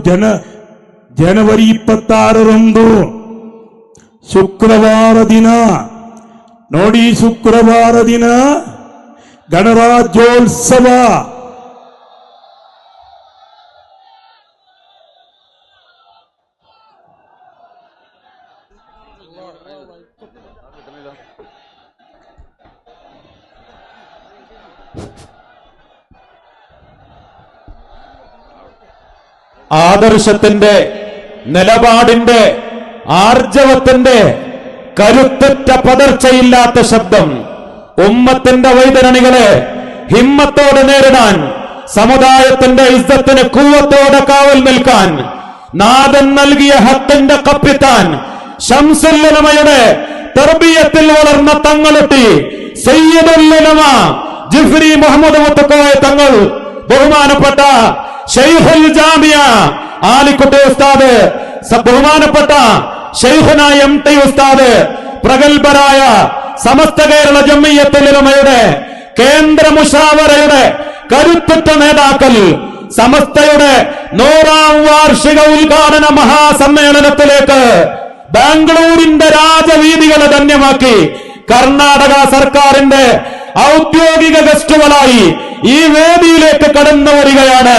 ಜನ ಜನವರಿ ಇಪ್ಪತ್ತಾರರಂದು ಶುಕ್ರವಾರ ದಿನ ನೋಡಿ ಶುಕ್ರವಾರ ದಿನ ಗಣರಾಜ್ಯೋತ್ಸವ. ആദർശത്തിന്റെ നിലപാടിന്റെ ആർജവത്തിന്റെ കരുത്തുറ്റ പതർച്ചയില്ലാത്ത ശബ്ദം ഉമ്മത്തിന്റെ വൈതരണികളെ ഹിമ്മത്തോടെ നേരിടാൻ സമുദായത്തിന്റെ ഇസ്സത്തിന് കൂവത്തോടെ കാവൽ നിൽക്കാൻ നാഥൻ നൽകിയ ഹത്തിന്റെ കപ്പിത്താൻ ശംസുല്ലമയുടെ തെർബിയത്തിൽ വളർന്ന തങ്ങളെത്തി സയ്യദുല്ലമ ജിഫ്രി മുഹമ്മദ് മുത്തക്കോയ തങ്ങൾ ബഹുമാനപ്പെട്ട ആലിക്കുട്ടി ഉസ്താദ് ബഹുമാനപ്പെട്ട ഷെയ്ഖുന എം ടി ഉസ്താദ് പ്രഗത്ഭരായ സമസ്ത കേരള ജമ്മിയത്തിലുമയുടെ കേന്ദ്ര മുഷാവറയുടെ കരുത്തുറ്റ നേതാക്കൾ സമസ്തയുടെ നൂറാം വാർഷിക ഉദ്ഘാടന മഹാസമ്മേളനത്തിലേക്ക് ബാംഗ്ലൂരിന്റെ രാജവീതികളെ ധന്യമാക്കി കർണാടക സർക്കാരിന്റെ ഔദ്യോഗിക ഗസ്റ്റുകളായി ഈ വേദിയിലേക്ക് കടന്നു വരികയാണ്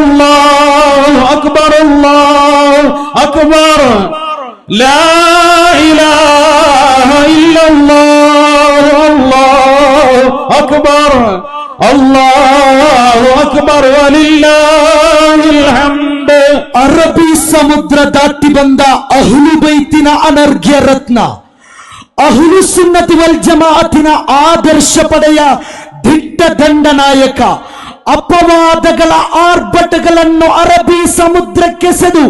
আকবর ಅಲ್ಲಾಹು ಅಕ್ಬರ್ ಅರಬಿ ಸಮುದ್ರ ದಾಟಿ ಬಂದ ಅಹುಲು ಬೈತಿನ ಅನರ್ಘ್ಯ ರತ್ನ. ಅಹುಲು ಸುನ್ನತಿ ವಲ್ ಜಮಾತಿನ ಆದರ್ಶ ಪಡೆಯ ದಿಟ್ಟ ದಂಡ ನಾಯಕ. ಅಪವಾದಗಳ ಆರ್ಭಟಗಳನ್ನು ಅರಬಿ ಸಮುದ್ರಕ್ಕೆಸೆದು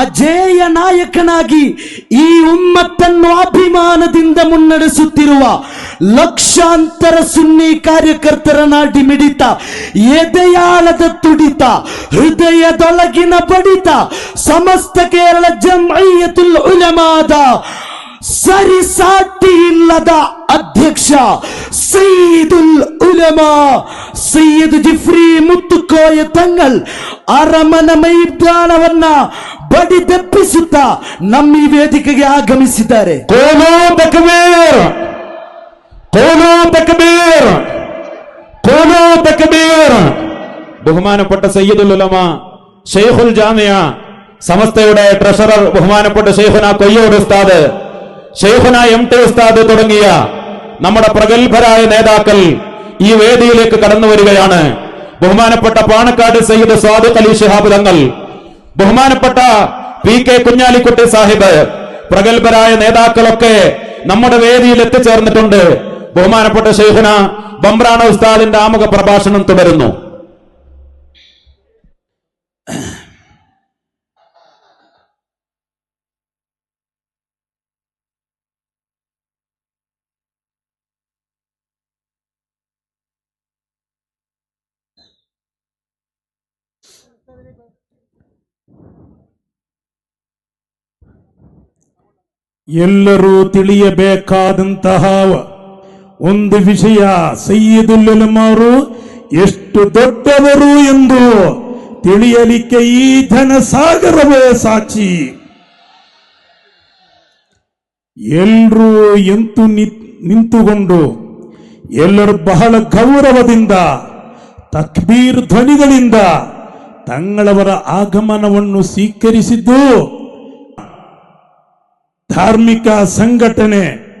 ಅಜೇಯ ನಾಯಕನಾಗಿ ಈ ಉಮ್ಮತ್ತನ್ನು ಅಭಿಮಾನದಿಂದ ಮುನ್ನಡೆಸುತ್ತಿರುವ ಲಕ್ಷಾಂತರ ಸುನ್ನಿ ಕಾರ್ಯಕರ್ತರ ನಾಡಿ ಮಿಡಿತ, ಎದೆಯಾಳದ ತುಡಿತ, ಹೃದಯದೊಳಗಿನ ಪಡಿತ ಸಮಸ್ತ ಕೇರಳ ಜಮೈಯತುಲ್ ಉಲಮಾದ ಸರಿಸಾಟಿ ಇಲ್ಲದ ಅಧ್ಯಕ್ಷ ಸೈದುಲ್ ಉಲಮಾ ಸೈಯದ್ ಜಿಫ್ರಿ ಮುತ್ತುಕೋಯ ತಂಗಲ್ ಅರಮನ ಮೈದಾನವನ್ನ ಬಡಿದೆಪ್ಪಿಸುತ್ತಾ ನಮ್ಮ ಈ ವೇದಿಕೆಗೆ ಆಗಮಿಸಿದ್ದಾರೆ. ಕೋಲೋ ബഹുമാനപ്പെട്ട സയ്യിദുൽ ഉലമ ഷെയ്ഖുൽ ജാമിയ സമസ്തയുടെ ട്രഷറർ ബഹുമാനപ്പെട്ട ഷെയ്ഖുന കൊയ്യൂർ ഉസ്താദ് ഷെയ്ഖുന എം ടി ഉസ്താദ് തുടങ്ങിയ നമ്മുടെ പ്രഗത്ഭരായ നേതാക്കൾ ഈ വേദിയിലേക്ക് കടന്നു വരികയാണ്. ബഹുമാനപ്പെട്ട പാണക്കാട് സയ്യിദ് സ്വാദിഖ് അലി ഷിഹാബ് തങ്ങൾ ബഹുമാനപ്പെട്ട പി കെ കുഞ്ഞാലിക്കുട്ടി സാഹിബ് പ്രഗത്ഭരായ നേതാക്കളൊക്കെ നമ്മുടെ വേദിയിൽ എത്തിച്ചേർന്നിട്ടുണ്ട്. ബഹുമാനപ്പെട്ട ഷെയ്ഖുന ബംബ്രാണ ഉസ്താദിന്റെ ആമുഖ പ്രഭാഷണം തുടരുന്നു ಎಲ್ಲರೂ ತಿಳಿಯಬೇಕಾದಂತಹ ಒಂದು ವಿಷಯ ಸೈಯದುಲ್ಲಮಾರು ಎಷ್ಟು ದೊಡ್ಡವರು ಎಂದು ತಿಳಿಯಲಿಕ್ಕೆ ಈ ಜನಸಾಗರವೇ ಸಾಕ್ಷಿ. ಎಲ್ಲರೂ ಎಂತು ನಿಂತುಕೊಂಡು ಎಲ್ಲರೂ ಬಹಳ ಗೌರವದಿಂದ, ತಕ್ಬೀರ್ ಧ್ವನಿಗಳಿಂದ ತಂಗಳವರ ಆಗಮನವನ್ನು ಸ್ವೀಕರಿಸಿದ್ದು ಧಾರ್ಮಿಕ ಸಂಘಟನೆ